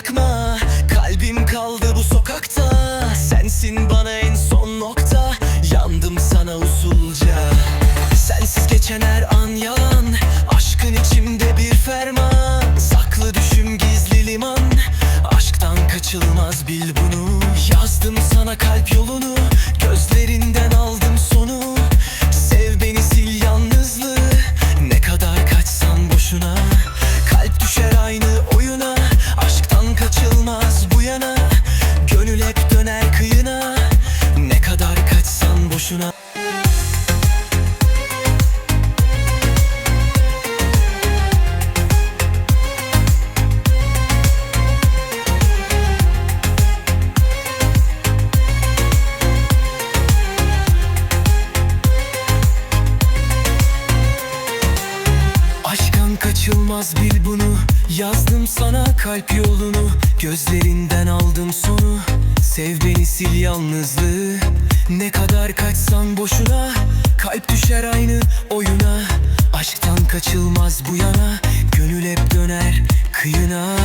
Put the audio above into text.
bakma Kalbim kaldı bu sokakta. Sensin bana en son nokta Yandım sana usulca. Sensiz geçen her an yalan Aşkın içimde bir ferman. Saklı düşüm gizli liman Aşktan kaçılmaz bil bunu. Yazdım sana kalp yolunu Gözlerinden aldım döner kıyına. Ne kadar kaçsan boşuna. Aşktan kaçılmaz bil bunu. Yazdım sana kalp yolunu. Gözlerinden aldım sonu Sev beni sil yalnızlığı. Ne kadar kaçsan boşuna Kalp düşer aynı oyuna. Aşktan kaçılmaz bu yana Gönül hep döner kıyına